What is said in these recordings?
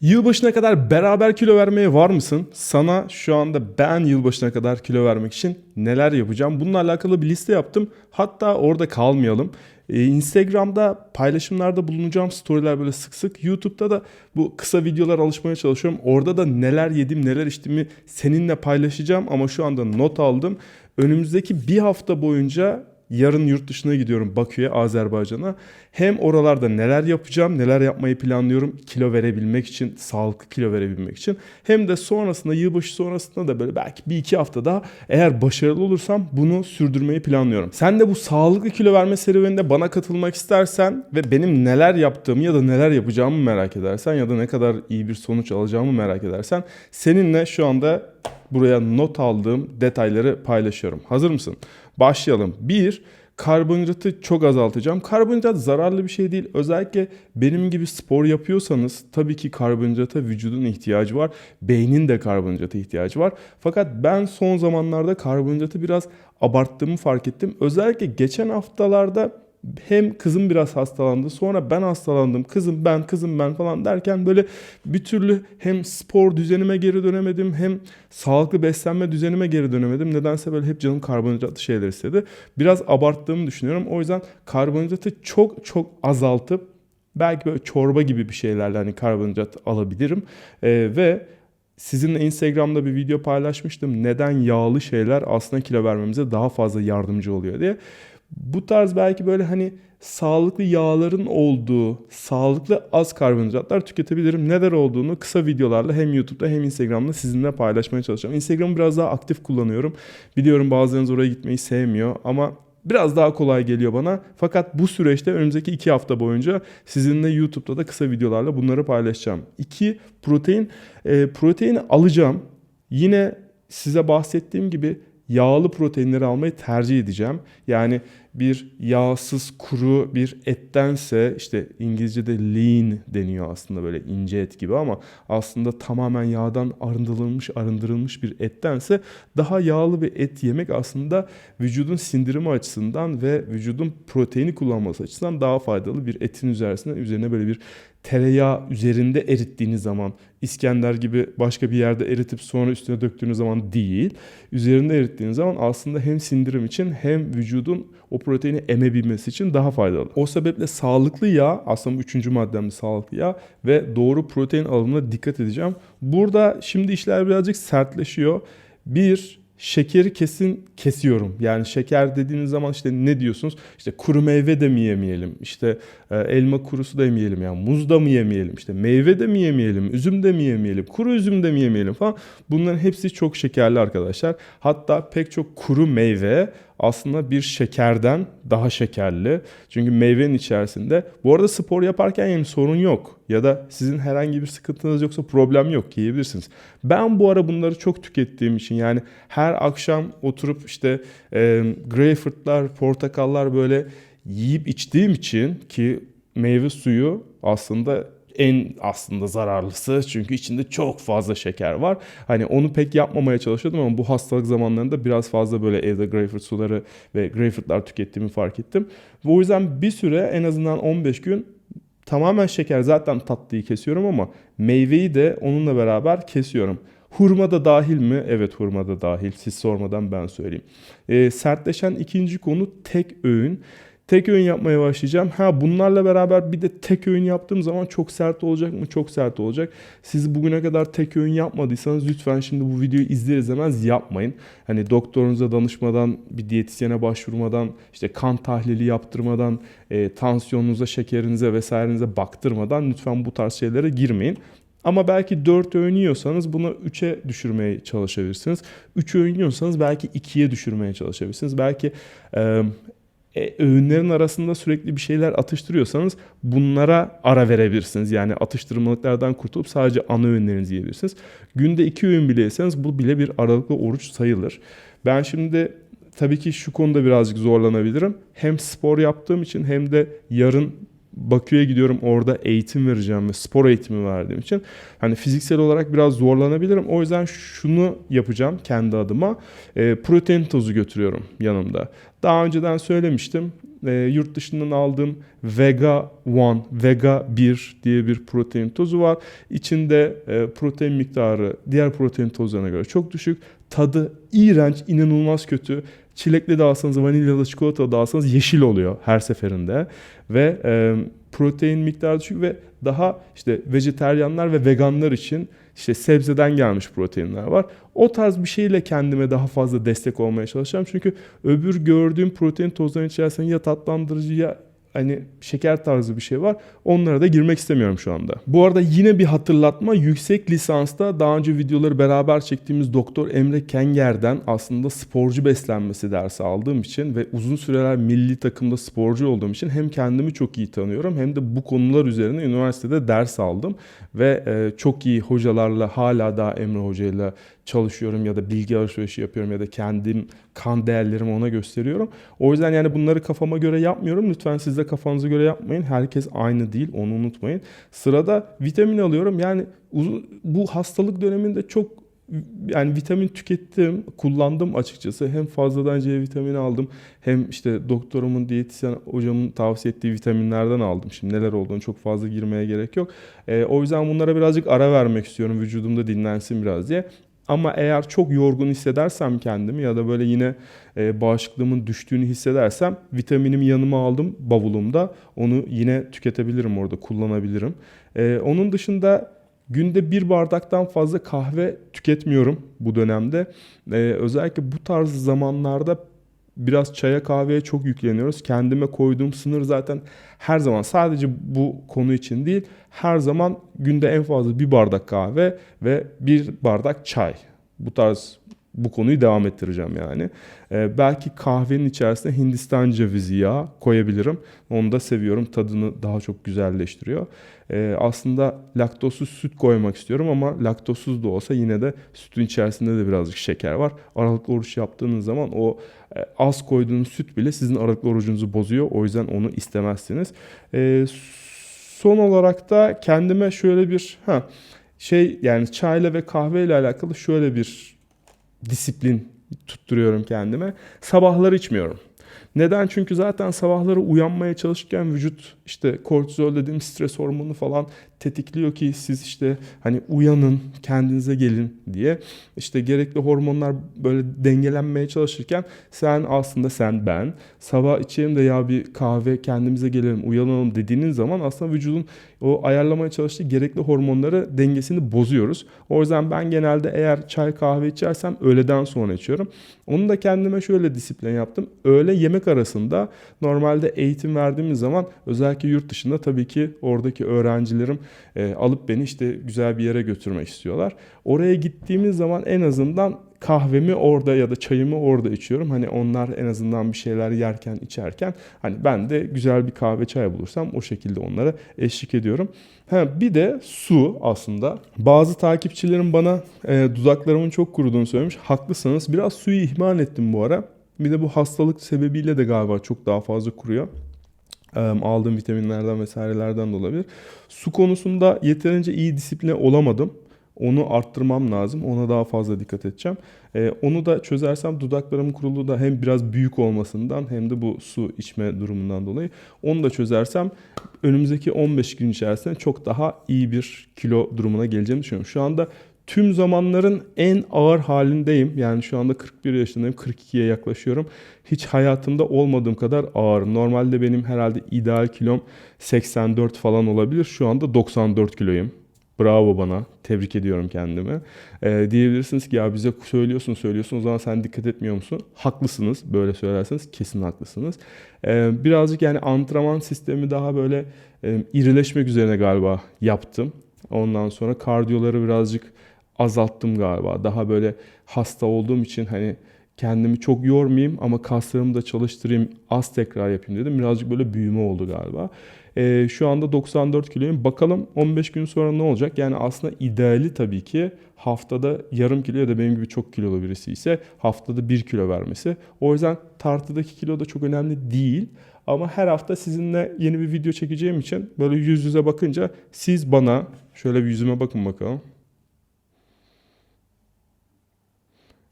Yılbaşına kadar beraber kilo vermeye var mısın? Sana şu anda ben yılbaşına kadar kilo vermek için neler yapacağım? Bununla alakalı bir liste yaptım. Hatta orada kalmayalım. Ee, Instagram'da paylaşımlarda bulunacağım storyler böyle sık sık. YouTube'da da bu kısa videolar alışmaya çalışıyorum. Orada da neler yedim neler içtiğimi seninle paylaşacağım. Ama şu anda not aldım. Önümüzdeki bir hafta boyunca Yarın yurt dışına gidiyorum Bakü'ye, Azerbaycan'a. Hem oralarda neler yapacağım, neler yapmayı planlıyorum kilo verebilmek için, sağlıklı kilo verebilmek için. Hem de sonrasında, yılbaşı sonrasında da böyle belki bir iki hafta daha eğer başarılı olursam bunu sürdürmeyi planlıyorum. Sen de bu sağlıklı kilo verme serüveninde bana katılmak istersen ve benim neler yaptığımı ya da neler yapacağımı merak edersen ya da ne kadar iyi bir sonuç alacağımı merak edersen seninle şu anda buraya not aldığım detayları paylaşıyorum. Hazır mısın? Başlayalım. 1. Karbonhidratı çok azaltacağım. Karbonhidrat zararlı bir şey değil. Özellikle benim gibi spor yapıyorsanız tabii ki karbonhidrata vücudun ihtiyacı var. Beynin de karbonhidrata ihtiyacı var. Fakat ben son zamanlarda karbonhidratı biraz abarttığımı fark ettim. Özellikle geçen haftalarda hem kızım biraz hastalandı sonra ben hastalandım kızım ben kızım ben falan derken böyle bir türlü hem spor düzenime geri dönemedim hem sağlıklı beslenme düzenime geri dönemedim. Nedense böyle hep canım karbonhidratlı şeyler istedi. Biraz abarttığımı düşünüyorum. O yüzden karbonhidratı çok çok azaltıp belki böyle çorba gibi bir şeylerle hani karbonhidrat alabilirim. Ee, ve Sizinle Instagram'da bir video paylaşmıştım. Neden yağlı şeyler aslında kilo vermemize daha fazla yardımcı oluyor diye. Bu tarz belki böyle hani sağlıklı yağların olduğu, sağlıklı az karbonhidratlar tüketebilirim. Neler olduğunu kısa videolarla hem YouTube'da hem Instagram'da sizinle paylaşmaya çalışacağım. Instagram'ı biraz daha aktif kullanıyorum. Biliyorum bazılarınız oraya gitmeyi sevmiyor ama biraz daha kolay geliyor bana. Fakat bu süreçte önümüzdeki iki hafta boyunca sizinle YouTube'da da kısa videolarla bunları paylaşacağım. İki, protein. E, proteini alacağım. Yine size bahsettiğim gibi yağlı proteinleri almayı tercih edeceğim. Yani bir yağsız kuru bir ettense işte İngilizce'de lean deniyor aslında böyle ince et gibi ama aslında tamamen yağdan arındırılmış arındırılmış bir ettense daha yağlı bir et yemek aslında vücudun sindirimi açısından ve vücudun proteini kullanması açısından daha faydalı bir etin üzerine üzerine böyle bir tereyağı üzerinde erittiğiniz zaman İskender gibi başka bir yerde eritip sonra üstüne döktüğünüz zaman değil. Üzerinde erittiğiniz zaman aslında hem sindirim için hem vücudun o proteini emebilmesi için daha faydalı. O sebeple sağlıklı yağ aslında üçüncü maddemde sağlıklı yağ ve doğru protein alımına dikkat edeceğim. Burada şimdi işler birazcık sertleşiyor. Bir, şekeri kesin kesiyorum. Yani şeker dediğiniz zaman işte ne diyorsunuz? İşte kuru meyve de mi yemeyelim? İşte e, elma kurusu da yemeyelim? Yani muz da mı yemeyelim? İşte meyve de mi yemeyelim? Üzüm de mi yemeyelim? Kuru üzüm de mi yemeyelim falan. Bunların hepsi çok şekerli arkadaşlar. Hatta pek çok kuru meyve aslında bir şekerden daha şekerli. Çünkü meyvenin içerisinde. Bu arada spor yaparken yani sorun yok. Ya da sizin herhangi bir sıkıntınız yoksa problem yok yiyebilirsiniz. Ben bu ara bunları çok tükettiğim için yani her akşam oturup işte e, greyfurtlar, portakallar böyle yiyip içtiğim için ki meyve suyu aslında en aslında zararlısı çünkü içinde çok fazla şeker var. Hani onu pek yapmamaya çalışıyordum ama bu hastalık zamanlarında biraz fazla böyle evde greyfurt suları ve greyfurtlar tükettiğimi fark ettim. O yüzden bir süre en azından 15 gün tamamen şeker zaten tatlıyı kesiyorum ama meyveyi de onunla beraber kesiyorum. Hurma da dahil mi? Evet hurma da dahil. Siz sormadan ben söyleyeyim. Ee, sertleşen ikinci konu tek öğün. Tek öğün yapmaya başlayacağım. Ha bunlarla beraber bir de tek öğün yaptığım zaman çok sert olacak mı? Çok sert olacak. Siz bugüne kadar tek öğün yapmadıysanız lütfen şimdi bu videoyu izler izlemez yapmayın. Hani doktorunuza danışmadan, bir diyetisyene başvurmadan, işte kan tahlili yaptırmadan, e, tansiyonunuza, şekerinize vesairenize baktırmadan lütfen bu tarz şeylere girmeyin. Ama belki 4 öğün yiyorsanız bunu 3'e düşürmeye çalışabilirsiniz. 3 öğün yiyorsanız belki 2'ye düşürmeye çalışabilirsiniz. Belki e, e, öğünlerin arasında sürekli bir şeyler atıştırıyorsanız bunlara ara verebilirsiniz. Yani atıştırmalıklardan kurtulup sadece ana öğünlerinizi yiyebilirsiniz. Günde iki öğün bile yeseniz bu bile bir aralıklı oruç sayılır. Ben şimdi tabii ki şu konuda birazcık zorlanabilirim. Hem spor yaptığım için hem de yarın Bakü'ye gidiyorum orada eğitim vereceğim ve spor eğitimi verdiğim için hani fiziksel olarak biraz zorlanabilirim. O yüzden şunu yapacağım kendi adıma. E, protein tozu götürüyorum yanımda. Daha önceden söylemiştim. e, yurt dışından aldığım Vega One, Vega 1 diye bir protein tozu var. İçinde e, protein miktarı diğer protein tozlarına göre çok düşük. Tadı iğrenç, inanılmaz kötü. Çilekli de alsanız, vanilyalı çikolata da alsanız yeşil oluyor her seferinde. Ve e, protein miktarı düşük ve daha işte vejeteryanlar ve veganlar için işte sebzeden gelmiş proteinler var. O tarz bir şeyle kendime daha fazla destek olmaya çalışacağım. Çünkü öbür gördüğüm protein tozlarının içerisinde ya tatlandırıcı ya hani şeker tarzı bir şey var. Onlara da girmek istemiyorum şu anda. Bu arada yine bir hatırlatma. Yüksek lisansta daha önce videoları beraber çektiğimiz Doktor Emre Kenger'den aslında sporcu beslenmesi dersi aldığım için ve uzun süreler milli takımda sporcu olduğum için hem kendimi çok iyi tanıyorum hem de bu konular üzerine üniversitede ders aldım ve e, çok iyi hocalarla hala daha Emre hocayla çalışıyorum ya da bilgi alışverişi yapıyorum ya da kendim kan değerlerimi ona gösteriyorum. O yüzden yani bunları kafama göre yapmıyorum. Lütfen siz de kafanıza göre yapmayın. Herkes aynı değil onu unutmayın. Sırada vitamin alıyorum. Yani uzun, bu hastalık döneminde çok yani vitamin tükettim, kullandım açıkçası. Hem fazladan C vitamini aldım hem işte doktorumun, diyetisyen hocamın tavsiye ettiği vitaminlerden aldım. Şimdi neler olduğunu çok fazla girmeye gerek yok. E, o yüzden bunlara birazcık ara vermek istiyorum. Vücudumda dinlensin biraz diye. Ama eğer çok yorgun hissedersem kendimi ya da böyle yine e, bağışıklığımın düştüğünü hissedersem vitaminimi yanıma aldım bavulumda. Onu yine tüketebilirim orada, kullanabilirim. E, onun dışında günde bir bardaktan fazla kahve tüketmiyorum bu dönemde. E, özellikle bu tarz zamanlarda biraz çaya kahveye çok yükleniyoruz. Kendime koyduğum sınır zaten her zaman sadece bu konu için değil her zaman günde en fazla bir bardak kahve ve bir bardak çay. Bu tarz bu konuyu devam ettireceğim yani. Ee, belki kahvenin içerisine Hindistan cevizi yağı koyabilirim. Onu da seviyorum. Tadını daha çok güzelleştiriyor. Ee, aslında laktozsuz süt koymak istiyorum ama laktozsuz da olsa yine de sütün içerisinde de birazcık şeker var. Aralıklı oruç yaptığınız zaman o e, az koyduğunuz süt bile sizin aralıklı orucunuzu bozuyor. O yüzden onu istemezsiniz. Ee, son olarak da kendime şöyle bir ha şey yani çayla ve kahveyle alakalı şöyle bir disiplin tutturuyorum kendime. Sabahları içmiyorum. Neden? Çünkü zaten sabahları uyanmaya çalışırken vücut işte kortizol dediğim stres hormonu falan tetikliyor ki siz işte hani uyanın, kendinize gelin diye. İşte gerekli hormonlar böyle dengelenmeye çalışırken sen aslında sen ben sabah içelim de ya bir kahve kendimize gelelim, uyanalım dediğiniz zaman aslında vücudun o ayarlamaya çalıştığı gerekli hormonları dengesini bozuyoruz. O yüzden ben genelde eğer çay kahve içersem öğleden sonra içiyorum. Onu da kendime şöyle disiplin yaptım. Öğle yemek arasında normalde eğitim verdiğimiz zaman özellikle yurt dışında tabii ki oradaki öğrencilerim e, alıp beni işte güzel bir yere götürmek istiyorlar. Oraya gittiğimiz zaman en azından kahvemi orada ya da çayımı orada içiyorum. Hani onlar en azından bir şeyler yerken içerken hani ben de güzel bir kahve çay bulursam o şekilde onlara eşlik ediyorum. Ha, bir de su aslında. Bazı takipçilerim bana e, dudaklarımın çok kuruduğunu söylemiş. Haklısınız. Biraz suyu ihmal ettim bu ara. Bir de bu hastalık sebebiyle de galiba çok daha fazla kuruyor aldığım vitaminlerden vesairelerden de olabilir. Su konusunda yeterince iyi disipline olamadım. Onu arttırmam lazım. Ona daha fazla dikkat edeceğim. Ee, onu da çözersem dudaklarımın kuruluğu da hem biraz büyük olmasından hem de bu su içme durumundan dolayı. Onu da çözersem önümüzdeki 15 gün içerisinde çok daha iyi bir kilo durumuna geleceğimi düşünüyorum. Şu anda tüm zamanların en ağır halindeyim. Yani şu anda 41 yaşındayım. 42'ye yaklaşıyorum. Hiç hayatımda olmadığım kadar ağır. Normalde benim herhalde ideal kilom 84 falan olabilir. Şu anda 94 kiloyum. Bravo bana. Tebrik ediyorum kendimi. Ee, diyebilirsiniz ki ya bize söylüyorsun söylüyorsun o zaman sen dikkat etmiyor musun? Haklısınız. Böyle söylerseniz kesin haklısınız. Ee, birazcık yani antrenman sistemi daha böyle e, irileşmek üzerine galiba yaptım. Ondan sonra kardiyoları birazcık azalttım galiba. Daha böyle hasta olduğum için hani kendimi çok yormayayım ama kaslarımı da çalıştırayım, az tekrar yapayım dedim. Birazcık böyle büyüme oldu galiba. Ee, şu anda 94 kiloyum. Bakalım 15 gün sonra ne olacak? Yani aslında ideali tabii ki haftada yarım kilo ya da benim gibi çok kilolu birisi ise haftada 1 kilo vermesi. O yüzden tartıdaki kilo da çok önemli değil. Ama her hafta sizinle yeni bir video çekeceğim için böyle yüz yüze bakınca siz bana şöyle bir yüzüme bakın bakalım.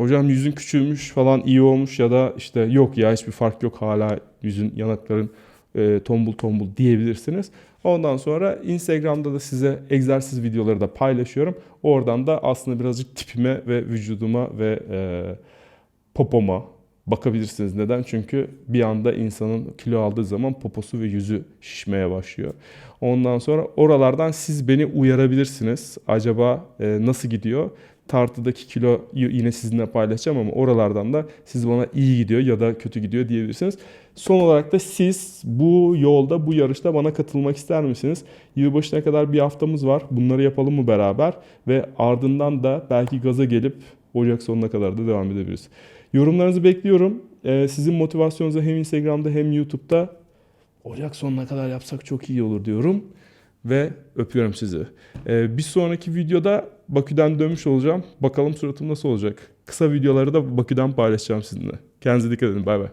Hocam yüzün küçülmüş falan iyi olmuş ya da işte yok ya hiçbir fark yok hala yüzün yanakların e, tombul tombul diyebilirsiniz. Ondan sonra Instagram'da da size egzersiz videoları da paylaşıyorum. Oradan da aslında birazcık tipime ve vücuduma ve e, popoma bakabilirsiniz. Neden? Çünkü bir anda insanın kilo aldığı zaman poposu ve yüzü şişmeye başlıyor. Ondan sonra oralardan siz beni uyarabilirsiniz. Acaba e, nasıl gidiyor? Tartıdaki kilo yine sizinle paylaşacağım ama oralardan da siz bana iyi gidiyor ya da kötü gidiyor diyebilirsiniz. Son olarak da siz bu yolda, bu yarışta bana katılmak ister misiniz? Yılbaşına kadar bir haftamız var. Bunları yapalım mı beraber? Ve ardından da belki gaza gelip Ocak sonuna kadar da devam edebiliriz. Yorumlarınızı bekliyorum. Ee, sizin motivasyonunuza hem Instagram'da hem YouTube'da Ocak sonuna kadar yapsak çok iyi olur diyorum. Ve öpüyorum sizi. Ee, bir sonraki videoda Bakü'den dönmüş olacağım. Bakalım suratım nasıl olacak. Kısa videoları da Bakü'den paylaşacağım sizinle. Kendinize dikkat edin. Bay bay.